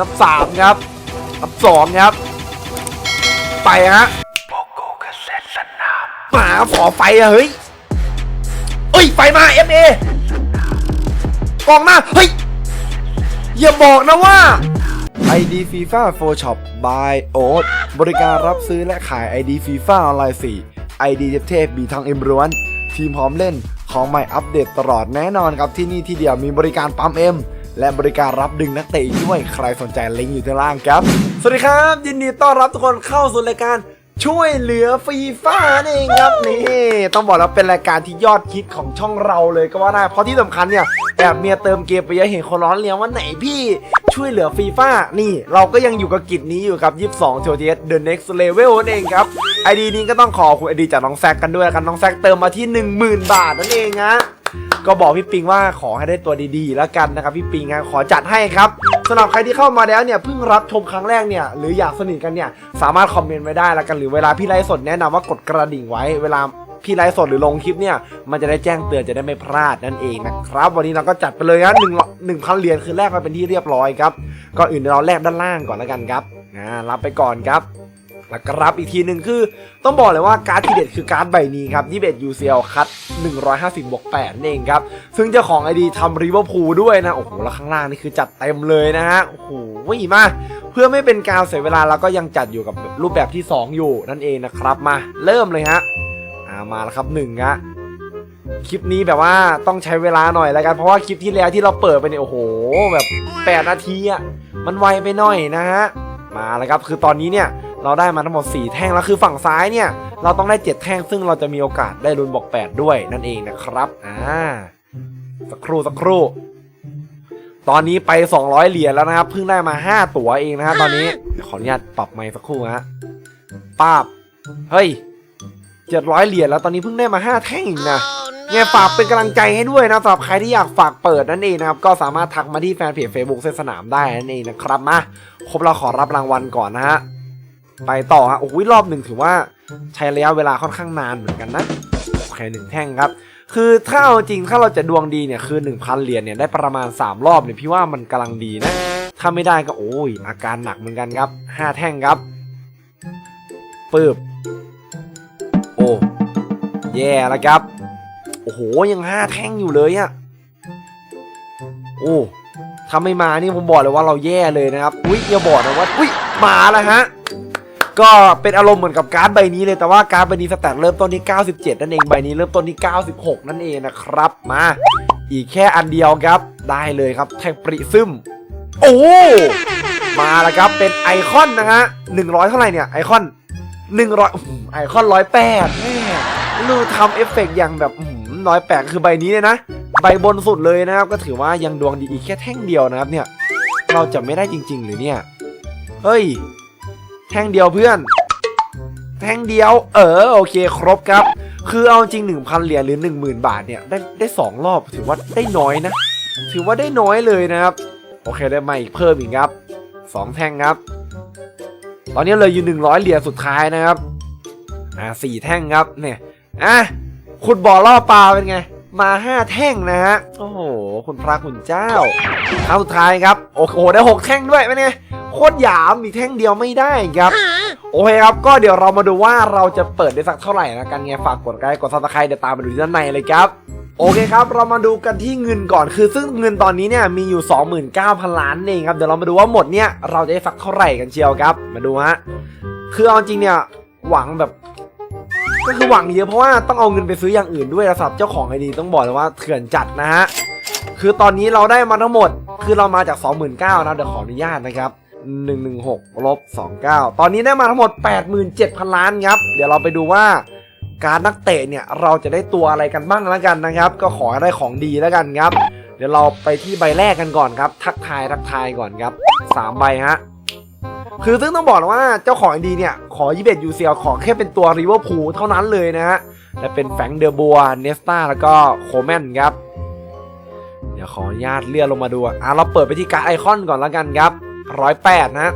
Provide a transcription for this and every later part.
นับสามครับ นับสองครับ ไปฮะมาขอไฟอะเฮ้ยเอ้ย ไฟมาเอฟเอกองหน้า เฮ้ย อย่าบอกนะว่า ID FIFA for Shop by Oat บริการรับซื้อและขาย ID FIFA ออนไลน์ 4 ID เทพๆมีทางเอ็มร้วน ทีมพร้อมเล่นของใหม่อัปเดตตลอดแน่นอนครับที่นี่ที่เดียวมีบริการปั๊มเอ็ม และบริการรับดึงนักเตะอีกด้วยใครสนใจลิงก์อยู่ด้านล่างครับ สวัสดีครับ ยินดีต้อนรับทุกคนเข้าสู่รายการช่วยเหลือฟีฟ่านั่นเองครับนี่ต้องบอกแล้วเป็นรายการที่ยอดฮิตของช่องเราเลยก็ว่าได้เพราะที่สำคัญเนี่ยแอบเมียเติมเกมไปเยอะเห็นคนร้อนเรียนว่าไหนพี่ช่วยเหลือฟีฟ่านี่ เราก็ยังอยู่กับกิจนี้อยู่กับ 22 t o t s The Next Level นั่นเองครับไอดีนี้ก็ต้องขอขอบคุณไอดีจากน้องแซกกันด้วยแล้วกันน้องแซกเติมมาที่ 10,000 บาทนั่นเองนะ ก็บอกพี่ปิงว่าขอให้ได้ตัวดีๆ แล้วกันนะครับพี่ปิงนะขอจัดให้ครับสำหรับใครที่เข้ามาแล้วเนี่ยเพิ่งรับชมครั้งแรกเนี่ยหรืออยากสนิทกันเนี่ยสามารถคอมเมนต์ไว้ได้แล้วกันหรือเวลาพี่ไลฟ์สดแนะนำว่ากดกระดิ่งไว้เวลาพี่ไลฟ์สดหรือลงคลิปเนี่ยมันจะได้แจ้งเตือนจะได้ไม่พลาดนั่นเองนะครับ วันนี้เราก็จัดไปเลยนะหนึ่งหนึ่งพันเหรียญคือแลกมาเป็นที่เรียบร้อยครับก่อนอื่นเราแลกด้านล่างก่อนแล้วกันครับอ่ารับไปก่อนครับ แล้วก็รับอีกทีหนึ่งคือต้องบอกเลยว่าการ์ดทีเด็ดคือการ์ดใบนี้ครับ21 UCL คัด 150บวก8นั่นเองครับ ซึ่งเจ้าของไอดีทำริเวอร์พูลด้วยนะโอ้โหแล้วข้างล่างนี่คือจัดเต็มเลยนะฮะโอ้โหมาเพื่อไม่เป็นการเสียเวลาเราก็ยังจัดอยู่กับรูปแบบที่ 2 อยู่นั่นเองนะครับมาเริ่มเลยฮะอ่ามาแล้วครับหนึ่งฮะคลิปนี้แบบว่าต้องใช้เวลาหน่อยแล้วกันเพราะว่าคลิปที่แล้วที่เราเปิดไปเนี่ยโอ้โหแบบ 8 นาทีอะมันไวไปหน่อยนะฮะมาแล้วครับคือตอนนี้เนี่ย เราได้มาทั้งหมด 4 แท่งแล้วคือฝั่งซ้ายเนี่ย เราต้องได้ 7 แท่งซึ่งเราจะมีโอกาสได้ลุ้นบอก 8 ด้วยนั่นเองนะครับอ่าสักครู่สักครู่ ตอนนี้ไป 200 เหรียญแล้วนะครับเพิ่งได้มา 5 ตั๋วเองนะครับตอนนี้ขออนุญาตปรับไมค์สักครู่ฮะป้าบเฮ้ย700 เหรียญแล้วตอนนี้เพิ่งได้มา 5 แท่งเองนะเนี่ยฝากเป็นกำลังใจให้ด้วยนะสำหรับใครที่อยากฝากเปิดนั่นเองนะครับ ก็สามารถทักมาที่แฟนเพจ Facebook เส้นสนามได้นั่นเองนะครับมาครบเราขอรับรางวัลก่อนนะฮะ ไปต่อฮะโอ้ยรอบหนึ่งถือว่าใช้ระยะเวลาค่อนข้างนานเหมือนกันนะโอเคหนึ่งแท่งครับคือถ้าเอาจริงถ้าเราจะดวงดีเนี่ยคือ 1,000 เหรียญเนี่ยได้ประมาณ 3 รอบเนี่ยพี่ว่ามันกำลังดีนะ ถ้าไม่ได้ก็โอ้ย อาการหนักเหมือนกันครับ 5 แท่งครับปึบโอ้แย่แล้วครับ โอ้โหยังห้าแท่งอยู่เลยอะโอ้ถ้าไม่มานี่ผมบอกเลยว่าเราแย่เลยนะครับอุ้ยอย่าบอกนะว่าอุ้ยมาแล้วฮะ ก็เป็นอารมณ์เหมือนกับการ์ดใบนี้เลยแต่ว่าการ์ดใบนี้สแตทเริ่มต้นที่ 97 นั่นเองใบนี้เริ่มต้นที่ 96 นั่นเองนะครับมาอีกแค่อันเดียวครับได้เลยครับแท่งปริซึมโอ้มาแล้วครับเป็นไอคอนนะฮะ100 เท่าไหร่เนี่ยไอคอน 100อื้อหือไอคอน108แม่ลูทำเอฟเฟกต์อย่างแบบอื้อหือร้อยแปดคือใบนี้เลยนะ ใบบนสุดเลยนะครับ ก็ถือว่ายังดวงดีอีกแค่แท่งเดียวนะครับเนี่ย เราจะไม่ได้จริง ๆ หรือเนี่ย เฮ้ย แท่งเดียวเพื่อน แท่งเดียว เออโอเคครบครับ คือเอาจริง 1,000 เหรียญหรือ 10,000 บาทเนี่ยได้ได้สองรอบถือว่าได้น้อยนะ ถือว่าได้น้อยเลยนะครับ โอเคได้มาอีกเพิ่มอีกครับสองแท่งครับ ตอนนี้เลยอยู่ 100 เหรียญสุดท้ายนะครับอ่าสี่แท่งครับเนี่ยอะขุดบ่อล่อปลาเป็นไง มา5แท่งนะฮะ โอ้โห คุณพระคุณเจ้าครั้งสุดท้ายครับ โอ้โห ได้6แท่งด้วยเป็นไง โคตรหยามอีกแท่งเดียวไม่ได้ครับโอเคครับ ก็เดี๋ยวเรามาดูว่าเราจะเปิดได้สักเท่าไหร่นะกันไงฝากกดไลค์กดซับสไครต์เดี๋ยวตามมาดูที่ด้านในเลยครับโอเคครับ เรามาดูกันที่เงินก่อนคือซึ่งเงินตอนนี้เนี่ยมีอยู่ 29,000 ล้านเองครับ เดี๋ยวเรามาดูว่าหมดเนี่ยเราจะได้สักเท่าไหร่กันเชียวครับ มาดูฮะคือเอาจริงเนี่ยหวังแบบ ก็คือหวังเยอะเพราะว่าต้องเอาเงินไปซื้ออย่างอื่นด้วยนะสำหรับเจ้าของไอดีต้องบอกเลยว่าเถื่อนจัดนะฮะคือตอนนี้เราได้มาทั้งหมด คือเรามาจาก 29,000นะเดี๋ยวขออนุญาตนะครับ 116ลบ29 ตอนนี้ได้มาทั้งหมด 87,000 ล้านครับ เดี๋ยวเราไปดูว่าการนักเตะเนี่ยเราจะได้ตัวอะไรกันบ้างแล้วกันนะครับ ก็ขอให้ได้ของดีแล้วกันครับ เดี๋ยวเราไปที่ใบแรกกันก่อนครับ ทักทายทักทายก่อนครับสามใบฮะคือซึ่งต้องบอกว่าเจ้าของดีเนี่ย ขอ 21 UCL ขอแค่เป็นตัวริเวอร์พูลเท่านั้นเลยนะฮะและเป็นแฟงเดอบัวเนสตาแล้วก็โคแมนครับ เดี๋ยวขออนุญาตเลื่อนลงมาดูอะเราเปิดไปที่การไอคอนก่อนแล้วกันครับ ร้อยแปดนะ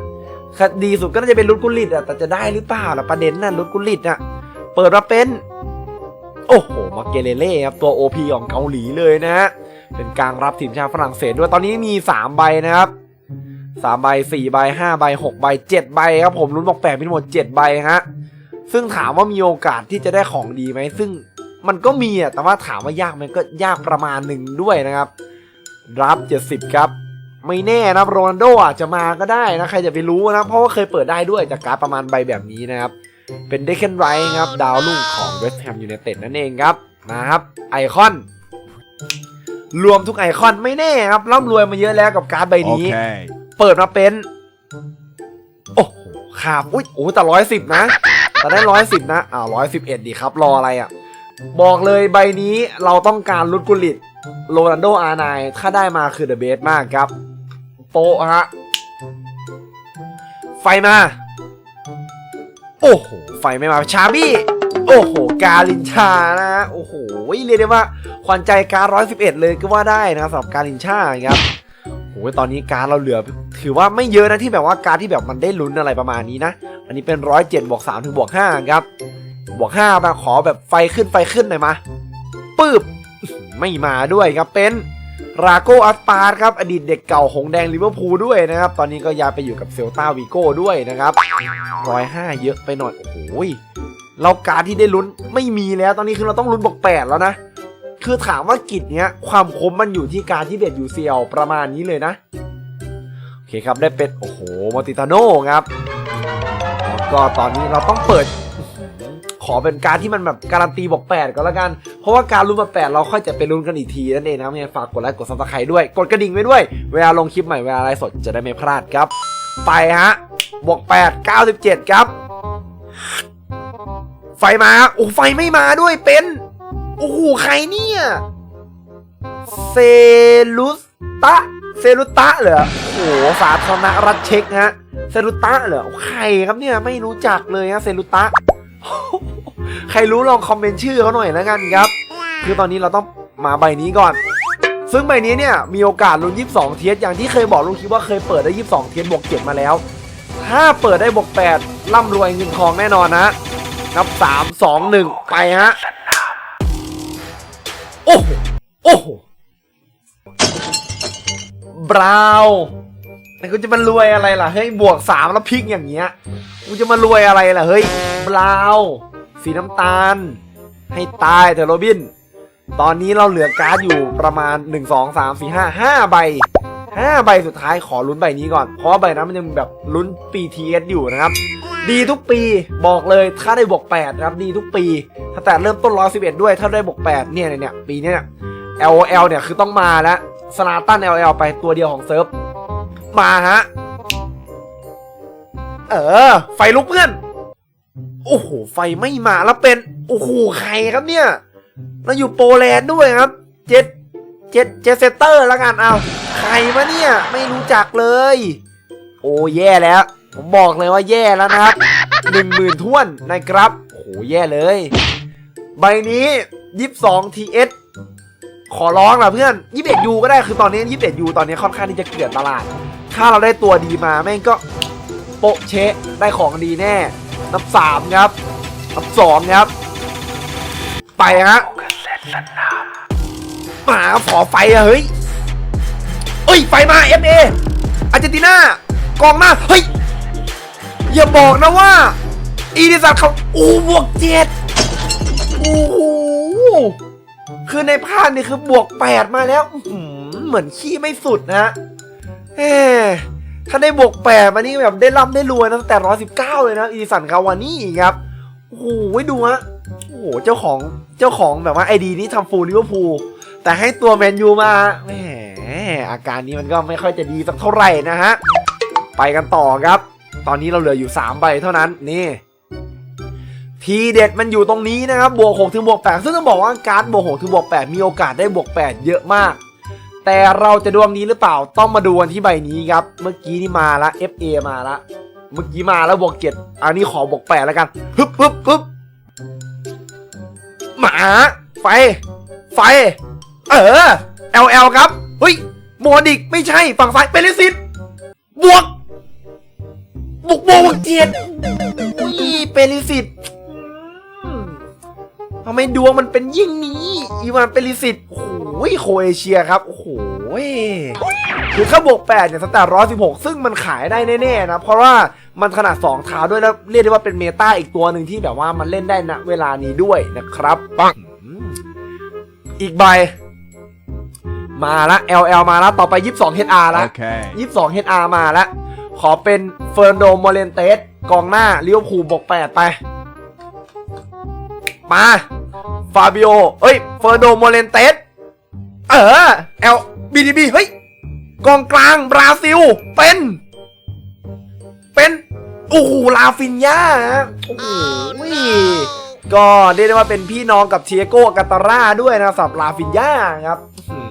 คดีสุดก็น่าจะเป็นรุดกุลิตอะแต่จะได้หรือเปล่าล่ะประเด็นน่ะรุดกุลิตอะเปิดมาเป็น โอ้โหมาเกเลเล่ครับตัว OP ของเกาหลีเลยนะฮะเป็นกลางรับทีมชาติฝรั่งเศสด้วยตอนนี้มี 3 ใบนะครับสามใบสี่ใบห้าใบหกใบเจ็ดใบครับผมลุ้นบอกแปดมีทั้งหมดเจ็ดใบฮะซึ่งถามว่ามีโอกาสที่จะได้ของดีไหมซึ่งมันก็มีอะแต่ว่าถามว่ายากไหมก็ยากประมาณหนึ่งด้วยนะครับ รับเจ็ดสิบครับ ไม่แน่นะโรนัลโดอาจจะมาก็ได้นะ ใครจะไปรู้นะ เพราะว่าเคยเปิดได้ด้วยจากการดประมาณใบแบบนี้นะครับ เป็นเดคเคนไรครับ ดาวรุ่งของเวสต์แฮมยูไนเต็ดนั่นเองครับนะครับ ไอคอน รวมทุกไอคอนไม่แน่ครับร่ำรวยมาเยอะแล้วกับการ์ดใบนี้ Okay. เปิดมาเป็น โอ้โหขาบอุ้ยโอ้แต่ร้อยสิบนะ แต่ได้ร้อยสิบนะอ้าวร้อยสิบเอ็ดดีครับ รออะไรอะ บอกเลยใบนี้เราต้องการลุดกุลิตโรนัลโดอาร์ไนถ้าได้มาคือเดอะเบสมากครับ โปะฮะ ไฟมา โอ้โห ไฟไม่มา ชาบี้ โอ้โห กาลินชานะฮะ โอ้โห เรียกได้ว่าขวัญใจการร้อยสิบเอ็ดเลยก็ว่าได้นะสำหรับกาลินชาครับโอ้ยตอนนี้การเราเหลือ ถือว่าไม่เยอะนะที่แบบว่าการที่แบบมันได้ลุ้นอะไรประมาณนี้นะ อันนี้เป็นร้อยเจ็ดบวกสามถึงบวกห้าครับ บวกห้ามาขอแบบไฟขึ้นไฟขึ้นหน่อยมาปืบไม่มาด้วยครับเป็น ราโกอัสปาร์ครับ อดีตเด็กเก่าหงแดงลิเวอร์พูลด้วยนะครับ ตอนนี้ก็ย้ายไปอยู่กับเซลตาวีโก้ด้วยนะครับร้อยห้าเยอะไปหน่อย โอ้ยเราการที่ได้ลุ้นไม่มีแล้วตอนนี้คือเราต้องลุ้นบวกแปดแล้วนะ คือถามว่ากิจเนี้ย ความคมมันอยู่ที่การที่เบ็ดยูเซียลประมาณนี้เลยนะ โอเคครับได้เป็นโอ้โหมอติตาโน่ครับแล้วก็ตอนนี้เราต้องเปิด ขอเป็นการที่มันแบบการันตีบอกแปดก็แล้วกัน เพราะว่าการลุ้นมาแปดเราค่อยจะไปลุ้นกันอีกทีนั่นเองนะยังไงฝากกดไลค์กดซับสไครต์ด้วย กดกระดิ่งไว้ด้วย เวลาลงคลิปใหม่เวลาไลฟ์สดจะได้ไม่พลาดครับ ไปฮะบวกแปดเก้าสิบเจ็ดครับ ไฟมาโอ้ไฟไม่มาด้วยเป็นโอ้โหใครเนี่ยเซลุสตะเซลุตะเหรอโอ้โหสาธารณรัฐเช็กฮะเซลุตะเหรอใครครับเนี่ยไม่รู้จักเลยฮะเซลุตะ ใครรู้ลองคอมเมนต์ชื่อเขาหน่อยแล้วกันครับ คือตอนนี้เราต้องมาใบนี้ก่อน ซึ่งใบนี้เนี่ยมีโอกาสลุ้น22 เทียสอย่างที่เคยบอกลุงคิดว่าเคยเปิดได้ 22 เทียสบวก7มาแล้ว ถ้าเปิดได้บวก8ร่ำรวยเงินทองแน่นอนนะนับ 3 2 1 ไปฮะ โอ้โห โอ้โห บราวน์แต่กูจะมารวยอะไรล่ะ เฮ้ย บวก 3 แล้วพลิกอย่างเงี้ย กูจะมารวยอะไรล่ะ เฮ้ย บราว สีน้ำตาล ให้ตายเถอะโรบิน ตอนนี้เราเหลือการ์ดอยู่ประมาณ 1 2 3 4 5 5 ใบ 5 ใบสุดท้ายขอลุ้นใบนี้ก่อน เพราะใบนั้นมันยังแบบลุ้นปีทีเอสอยู่นะครับ ดีทุกปีบอกเลยถ้าได้บวก8ครับดีทุกปีถ้าแต่เริ่มต้น111ด้วยถ้าได้บวก8เนี่ยเนี่ยปีเนี้ย LOL เนี่ยคือต้องมาแล้วสนาตัน LOL ไปตัวเดียวของเซิร์ฟมาฮะเออ ไฟลุกเพื่อน โอ้โห ไฟไม่มาแล้วเป็น โอ้โห ใครครับเนี่ย เราอยู่โปแลนด์ด้วยครับ เจ็ดเจ็ดเจ็เซตเตอร์แล้วกันเอา ใครมาเนี่ย ไม่รู้จักเลย โอ้แย่แล้ว ผมบอกเลยว่าแย่แล้วนะครับหนึ่งหมื่นท้วนนะครับ โอ้โห แย่เลย ใบนี้ยี่สิบสองทีเอสขอร้องละเพื่อนยี่สิบเอ็ดยูก็ได้ คือตอนนี้ยี่สิบเอ็ดยูตอนนี้ค่อนข้างที่จะเกลื่อนตลาด ถ้าเราได้ตัวดีมาแม่งก็โปะเชะได้ของดีแน่ นับสามครับนับสองครับ ไปฮะมาขอไฟอะเฮ้ยเอ้ยไฟมาเอฟเออาร์เจนตินากองหน้าเฮ้ยอย่าบอกนะว่า อีดิสัตเขาโอ้บวกเจ็ดโอ้โหคือในภาพนี่คือบวกแปดมาแล้วเหมือนขี้ไม่สุดนะเฮ้ ถ้าได้บวกแปดมานี่แบบได้ร่ำได้รวยนะตั้งแต่ร้อยสิบเก้าเลยนะอีดิสันคาวานี่ครับโอ้โหดูฮะโอ้โหเจ้าของเจ้าของแบบว่าไอดีนี้ทำฟูลลิเวอร์พูลแต่ให้ตัวแมนยูมาแหมอาการนี้มันก็ไม่ค่อยจะดีสักเท่าไหร่นะฮะไปกันต่อครับ ตอนนี้เราเหลืออยู่3ใบเท่านั้นนี่ทีเด็ดมันอยู่ตรงนี้นะครับบวก6ถึงบวก8ซึ่งต้องบอกว่าการ์ดบวก6ถึงบวก8มีโอกาสได้บวก8เยอะมาก แต่เราจะดวงนี้หรือเปล่าต้องมาดูกันที่ใบนี้ครับ เมื่อกี้นี่มาละ FA มาละ เมื่อกี้มาแล้วบวกเจ็ดอันนี้ขอบวกแปดแล้วกันฮึบฮึบฮึบหมา ไฟ ไฟ เออ LL ครับ เฮ้ยโมดิกไม่ใช่ฝั่งซ้ายเปเรซิตบวก บวกบวกเจ็ดอุ้ยเปเรซิต ทำไมดวงมันเป็นยิ่งนี้ อีวานเปริสิตโอ้โหโครเอเชียครับ โอ้โหคือถ้าบวก8เนี่ยสแตท116ซึ่งมันขายได้แน่ๆนะ เพราะว่ามันขนาด 2 เท้าด้วยแล้วเรียกได้ว่าเป็นเมตาอีกตัวหนึ่งที่แบบว่ามันเล่นได้ณเวลานี้ด้วยนะครับปังอีกใบ มาละ LL มาละ ต่อไป 22 HR ละ Okay. 22 HR มาละ ขอเป็นเฟอร์โดโมเลนเตสกองหน้าลิเวอร์พูลบวก8ไป มา ฟาบิโอ เอ้ย เฟอร์โดโมเลนเตส เออ L BDB เฮ้ย กองกลางบราซิล เป็น เป็น โอ้โห ลาฟินยาฮะโอ้โหก็เรียกได้ว่าเป็นพี่น้องกับเทียโกกาตาร่าด้วยนะสับลาฟินยาครับอื้อหือ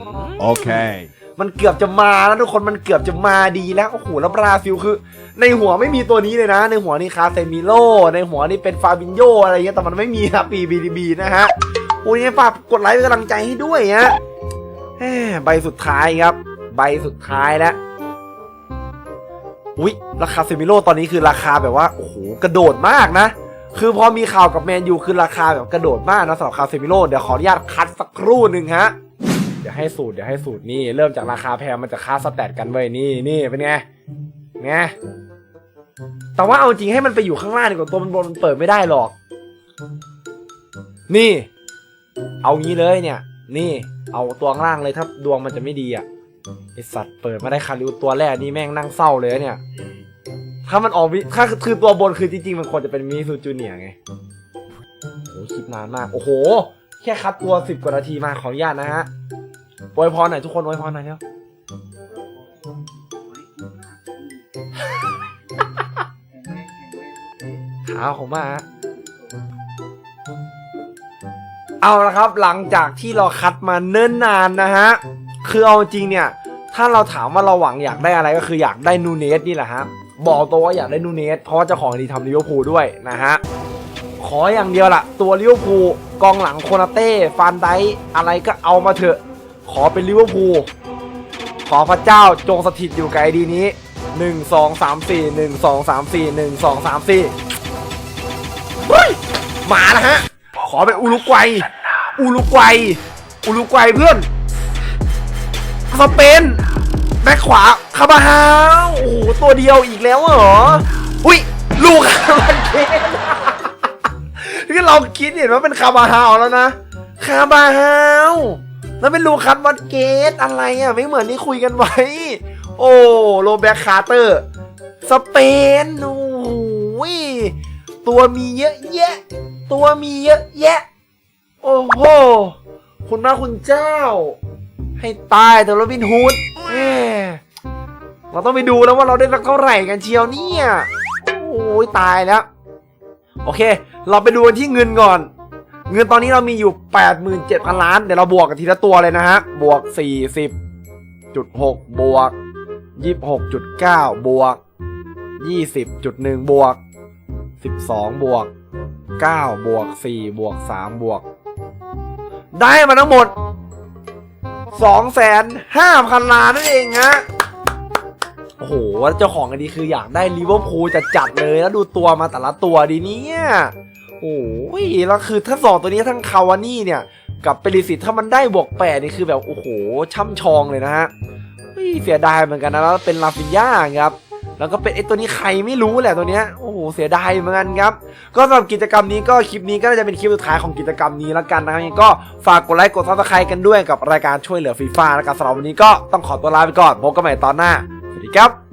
Okay. มันเกือบจะมาแล้วทุกคนมันเกือบจะมาดีแล้วโอ้โหแล้วบราซิลคือ ในหัวไม่มีตัวนี้เลยนะ ในหัวนี่คาเซมิโลในหัวนี่เป็นฟาบินโยอะไรเงี้ยแต่มันไม่มีนะปีบีดีบีนะฮะโอ้ยฝากกดไลค์เป็นกำลังใจให้ด้วยฮะใบสุดท้ายครับ ใบสุดท้ายแล้วอุ้ยราคาเซมิโลตอนนี้คือราคาแบบว่าโอ้โหกระโดดมากนะ คือพอมีข่าวกับแมนยูคือราคาแบบกระโดดมากนะสำหรับคาเซมิโลเดี๋ยวขออนุญาตคัดสักครู่หนึ่งฮะ เดี๋ยวให้สูตรเดี๋ยวให้สูตรนี่เริ่มจากราคาแพงมันจะค่าสแตทกันเว้ยนี่นี่เป็นไงไงแต่ว่าเอาจริงให้มันไปอยู่ข้างล่างดีกว่าตัวมันบนมันเปิดไม่ได้หรอก นี่ เอางี้เลยเนี่ย นี่ เอาตัวข้างล่างเลยถ้าดวงมันจะไม่ดีอะไอสัตว์เปิดมาได้คาริวตัวแรกนี่แม่งนั่งเศร้าเลยเนี่ย ถ้ามันออกวิถ้าคือตัวบนคือจริงๆ มันควรจะเป็นมิซูจูเนียไงโอ้โหคลิปนานมาก โอ้โห แค่คัดตัวสิบกว่านาทีมาขออนุญาตนะฮะ อวยพรหน่อยทุกคนอวยพรหน่อยเนาะขาของมาเอาละครับหลังจากที่เราคัดมาเนิ่นนานนะฮะ คือเอาจริงเนี่ย ถ้าเราถามว่าเราหวังอยากได้อะไรก็คืออยากได้นูเนสนี่แหละฮะ บอกตัวว่าอยากได้นูเนสเพราะว่าเจ้าของดีทำลิเวอร์พูลด้วยนะฮะ ขออย่างเดียวล่ะ ตัวลิเวอร์พูลกองหลังโคนาเต้ฟานไดอะไรก็เอามาเถอะ ขอเป็นลิเวอร์พูลขอพระเจ้าจงสถิตอยู่กับไอดีนี้1 2 3 4 1 2 3 4 1 2 3 4เฮ้ยมาแล้วฮะ ขอเป็นอุรุกวัย อุรุกวัย อุรุกวัยเพื่อนสเปนแบ็คขวาคาบาฮาโอ้โหตัวเดียวอีกแล้วเหรอ อุ้ยลูกคาบันเกนที่เราคิดเห็นว่าเป็นคาบาฮาแล้วนะ คาบาฮา แล้วเป็นลูคัสวัดเกตอะไรอะ ไม่เหมือนที่คุยกันไว้ โอ้โรแบร์คาร์เตอร์ สเปนโอ้โหตัวมีเยอะแยะ ตัวมีเยอะแยะ โอ้โห คุณพระคุณเจ้า ให้ตายแต่โรบินฮูดเราต้องไปดูแล้วว่าเราได้สักเท่าไหร่กันเชียวเนี่ย โอ้ยตายแล้ว โอเค เราไปดูกันที่เงินก่อน เงินตอนนี้เรามีอยู่ 87,000 ล้าน เดี๋ยวเราบวกกันทีละตัวเลยนะฮะ บวก 40.6 บวก 26.9 บวก 20.1 บวก 12 บวก 9 บวก 4 บวก 3 บวก ได้มาทั้งหมด 2,500,000 ล้านนั่นเองฮะโอ้โหเจ้าของอันนี้คืออยากได้ลิเวอร์พูลจะจัดเลย แล้วดูตัวมาแต่ละตัวดีเนี่ย โอ้ยแล้วคือถ้าสองตัวนี้ทั้งคาวานี่เนี่ย กับเปริสิตถ้ามันได้บวกแปดนี่คือแบบโอ้โหช่ำชองเลยนะฮะเฮ้ยเสียดายเหมือนกันนะแล้วเป็นลาฟินย่าครับแล้วก็เป็นไอตัวนี้ใครไม่รู้แหละตัวเนี้ยโอ้โหเสียดายเหมือนกันครับ ก็สำหรับกิจกรรมนี้ก็คลิปนี้ก็จะเป็นคลิปสุดท้ายของกิจกรรมนี้แล้วกันนะครับก็ฝากกดไลค์กดซับสไครต์กันด้วยกับรายการช่วยเหลือฟีฟ่าแล้วกันสำหรับวันนี้ก็ต้องขอตัวลาไปก่อนพบกันใหม่ตอนหน้าสวัสดีครับ